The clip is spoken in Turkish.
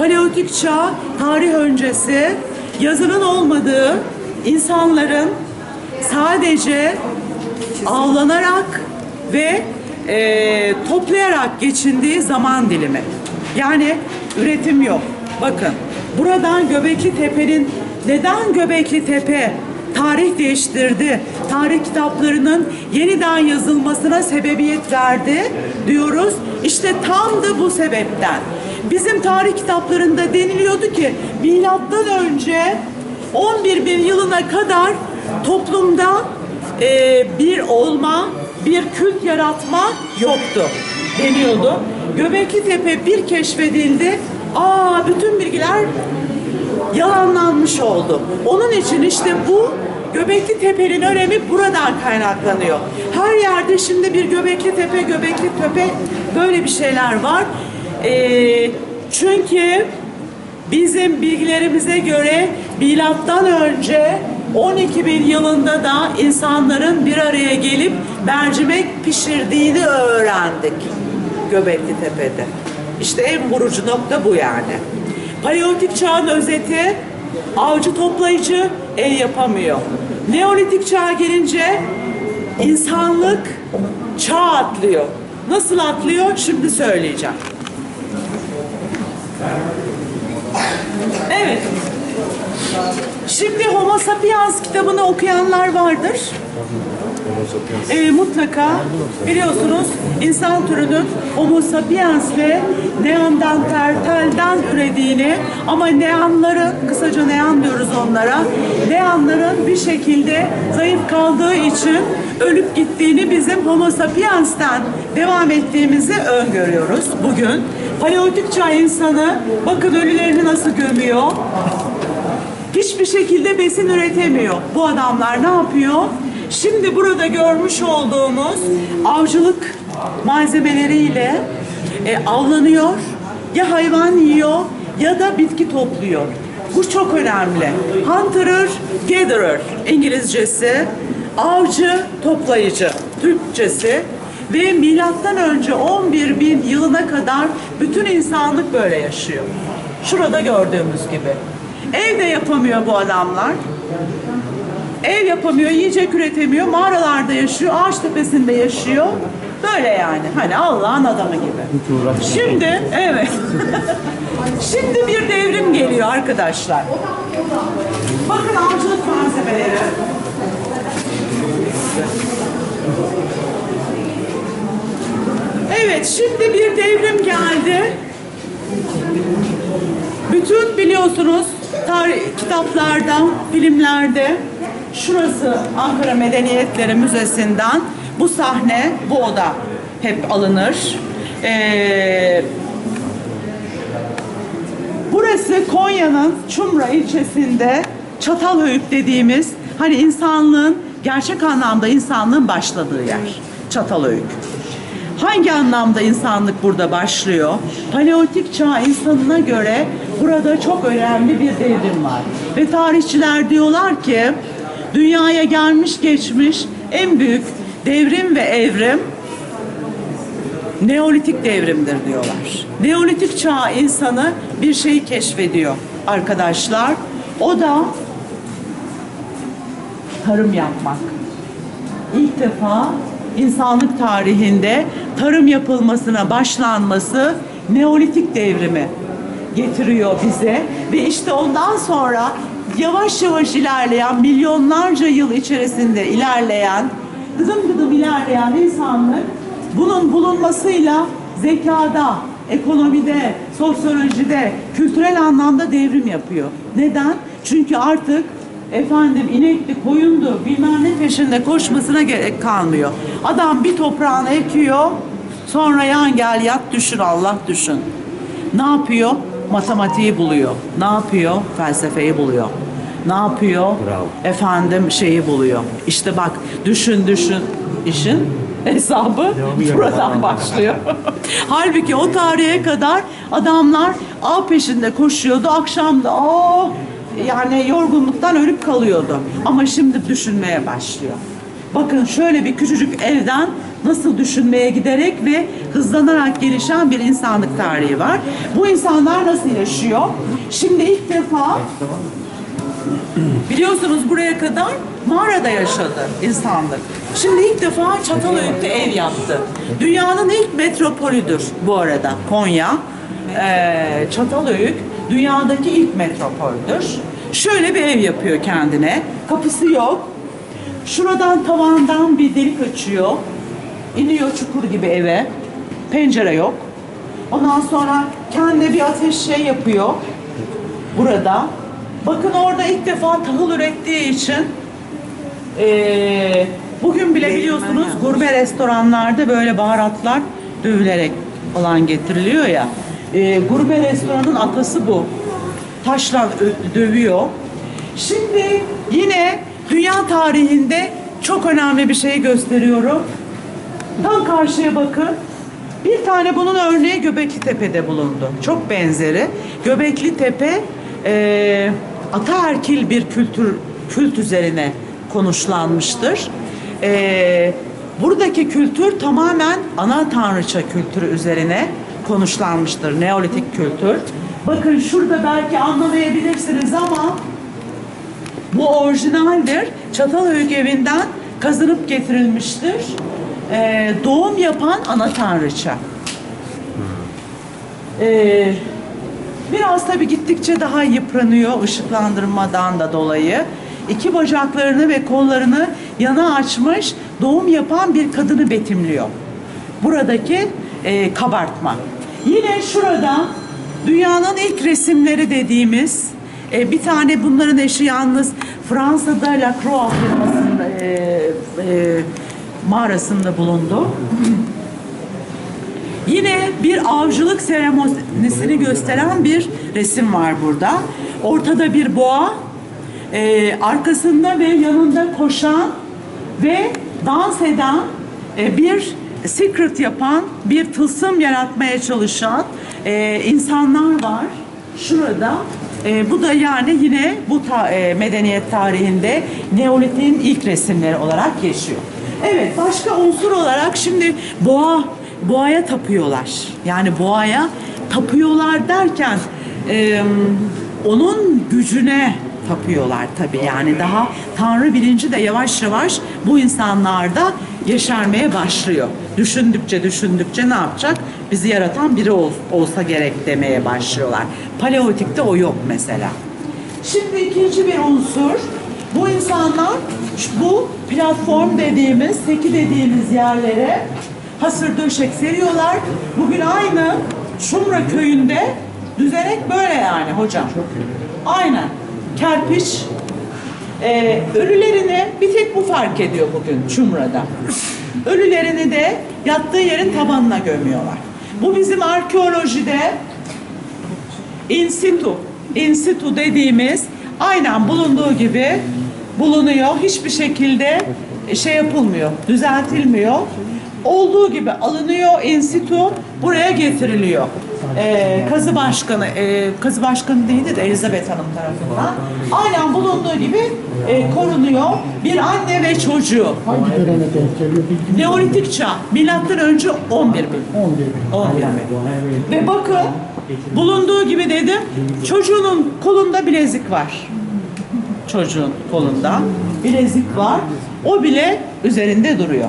Paleolitik çağ, tarih öncesi, yazının olmadığı, insanların sadece avlanarak ve e, toplayarak geçindiği zaman dilimi. Yani üretim yok. Bakın buradan Göbekli Tepe'nin neden Göbekli Tepe tarih değiştirdi, tarih kitaplarının yeniden yazılmasına sebebiyet verdi diyoruz. İşte tam da bu sebepten. Bizim tarih kitaplarında deniliyordu ki milattan önce 11 bin yılına kadar toplumda e, bir olma, bir kült yaratma yoktu deniyordu. Göbekli Tepe bir keşfedildi. Aa bütün bilgiler yalanlanmış oldu. Onun için işte bu Göbekli Tepe'nin önemi buradan kaynaklanıyor. Her yerde şimdi bir Göbekli Tepe, Göbekli Tepe böyle bir şeyler var. Ee, çünkü bizim bilgilerimize göre milattan önce 12 bin yılında da insanların bir araya gelip mercimek pişirdiğini öğrendik Göbekli Tepe'de. İşte en vurucu nokta bu yani. Paleolitik çağın özeti avcı toplayıcı el yapamıyor. Neolitik çağa gelince insanlık çağ atlıyor. Nasıl atlıyor? Şimdi söyleyeceğim. Evet. Şimdi Homo Sapiens kitabını okuyanlar vardır. Ee, mutlaka biliyorsunuz insan türünün Homo sapiens ve Neandertal'den ürediğini ama Neanların, kısaca Nean diyoruz onlara, Neanların bir şekilde zayıf kaldığı için ölüp gittiğini bizim Homo sapiens'ten devam ettiğimizi öngörüyoruz bugün. Paleolitik çağ insanı bakın ölülerini nasıl gömüyor. Hiçbir şekilde besin üretemiyor. Bu adamlar ne yapıyor? Şimdi burada görmüş olduğumuz avcılık malzemeleriyle e, avlanıyor. Ya hayvan yiyor ya da bitki topluyor. Bu çok önemli. Hunter, gatherer İngilizcesi, avcı, toplayıcı Türkçesi ve milattan önce 11 bin yılına kadar bütün insanlık böyle yaşıyor. Şurada gördüğümüz gibi. Ev de yapamıyor bu adamlar. Ev yapamıyor, yiyecek üretemiyor, mağaralarda yaşıyor, ağaç tepesinde yaşıyor. Böyle yani. Hani Allah'ın adamı gibi. Şimdi evet. Şimdi bir devrim geliyor arkadaşlar. Bakın avcılık malzemeleri. Evet, şimdi bir devrim geldi. Bütün biliyorsunuz tarih kitaplarda, filmlerde şurası Ankara Medeniyetleri Müzesi'nden bu sahne, bu oda hep alınır. Ee, burası Konya'nın Çumra ilçesinde Çatalhöyük dediğimiz hani insanlığın gerçek anlamda insanlığın başladığı yer. Çatalhöyük. Hangi anlamda insanlık burada başlıyor? Paleolitik çağ insanına göre burada çok önemli bir devrim var. Ve tarihçiler diyorlar ki dünyaya gelmiş geçmiş en büyük devrim ve evrim Neolitik devrimdir diyorlar. Neolitik çağ insanı bir şeyi keşfediyor arkadaşlar. O da tarım yapmak. İlk defa insanlık tarihinde tarım yapılmasına başlanması Neolitik devrimi getiriyor bize ve işte ondan sonra yavaş yavaş ilerleyen milyonlarca yıl içerisinde ilerleyen gıdım gıdım ilerleyen insanlık bunun bulunmasıyla zekada, ekonomide, sosyolojide, kültürel anlamda devrim yapıyor. Neden? Çünkü artık efendim inekli, koyundu, bilmem ne peşinde koşmasına gerek kalmıyor. Adam bir toprağını ekiyor, sonra yan gel yat düşün Allah düşün. Ne yapıyor? Matematiği buluyor. Ne yapıyor? Felsefeyi buluyor. Ne yapıyor? Bravo. Efendim şeyi buluyor. İşte bak düşün düşün işin hesabı buradan başlıyor. Halbuki o tarihe kadar adamlar av peşinde koşuyordu. Akşam da yani yorgunluktan ölüp kalıyordu. Ama şimdi düşünmeye başlıyor. Bakın şöyle bir küçücük evden nasıl düşünmeye giderek ve hızlanarak gelişen bir insanlık tarihi var. Bu insanlar nasıl yaşıyor? Şimdi ilk defa biliyorsunuz buraya kadar mağarada yaşadı insanlık. Şimdi ilk defa Çatalhöyük'te ev yaptı. Dünyanın ilk metropolüdür bu arada Konya. Ee, Çatalhöyük dünyadaki ilk metropoldür. Şöyle bir ev yapıyor kendine. Kapısı yok. Şuradan tavandan bir delik açıyor. İniyor çukur gibi eve. Pencere yok. Ondan sonra kendine bir ateş şey yapıyor. Burada. Bakın orada ilk defa tahıl ürettiği için eee, bugün bile biliyorsunuz gurme restoranlarda böyle baharatlar dövülerek falan getiriliyor ya. Eee gurme restoranın atası bu. Taşla dövüyor. Şimdi yine dünya tarihinde çok önemli bir şey gösteriyorum. Tam karşıya bakın. Bir tane bunun örneği Göbekli Tepe'de bulundu. Çok benzeri. Göbekli Tepe e, ataerkil bir kültür kült üzerine konuşlanmıştır. E, buradaki kültür tamamen ana tanrıça kültürü üzerine konuşlanmıştır. Neolitik kültür. Bakın şurada belki anlamayabilirsiniz ama bu orijinaldir. Çatalhöyük evinden kazınıp getirilmiştir. Ee, doğum yapan ana tanrıça. Ee, biraz tabii gittikçe daha yıpranıyor ışıklandırmadan da dolayı. İki bacaklarını ve kollarını yana açmış doğum yapan bir kadını betimliyor. Buradaki e, kabartma. Yine şurada dünyanın ilk resimleri dediğimiz e, bir tane bunların eşi yalnız Fransa'da Lacroix firmasında e, e, mağarasında bulundu. Yine bir avcılık seremonisini gösteren bir resim var burada. Ortada bir boğa, e, arkasında ve yanında koşan ve dans eden e, bir secret yapan, bir tılsım yaratmaya çalışan e, insanlar var. Şurada. E, bu da yani yine bu ta- e, medeniyet tarihinde Neolitik'in ilk resimleri olarak geçiyor. Evet, başka unsur olarak şimdi boğa boğaya tapıyorlar. Yani boğaya tapıyorlar derken e, onun gücüne tapıyorlar tabii. Yani daha tanrı bilinci de yavaş yavaş bu insanlarda yeşermeye başlıyor. Düşündükçe düşündükçe ne yapacak? Bizi yaratan biri ol- olsa gerek demeye başlıyorlar. Paleolitikte o yok mesela. Şimdi ikinci bir unsur. Bu insanlar bu platform dediğimiz, seki dediğimiz yerlere hasır döşek seriyorlar. Bugün aynı Şumra köyünde düzenek böyle yani hocam. Aynen. Kerpiç. Ee, ölülerini bir tek bu fark ediyor bugün Çumra'da. Ölülerini de yattığı yerin tabanına gömüyorlar. Bu bizim arkeolojide in situ, in situ dediğimiz aynen bulunduğu gibi bulunuyor. Hiçbir şekilde şey yapılmıyor, düzeltilmiyor. Olduğu gibi alınıyor in situ buraya getiriliyor. Ee, kazı başkanı, e, kazı başkanı değildi de Elizabeth Hanım tarafından. Aynen bulunduğu gibi e, korunuyor. Bir anne ve çocuğu. Hangi döneme denk geliyor? Neolitik çağ. Milattan önce 11 bin. 11 bin. 11 bin. Ve bakın bulunduğu gibi dedim çocuğunun kolunda bilezik var. Çocuğun kolunda bilezik var. O bile üzerinde duruyor.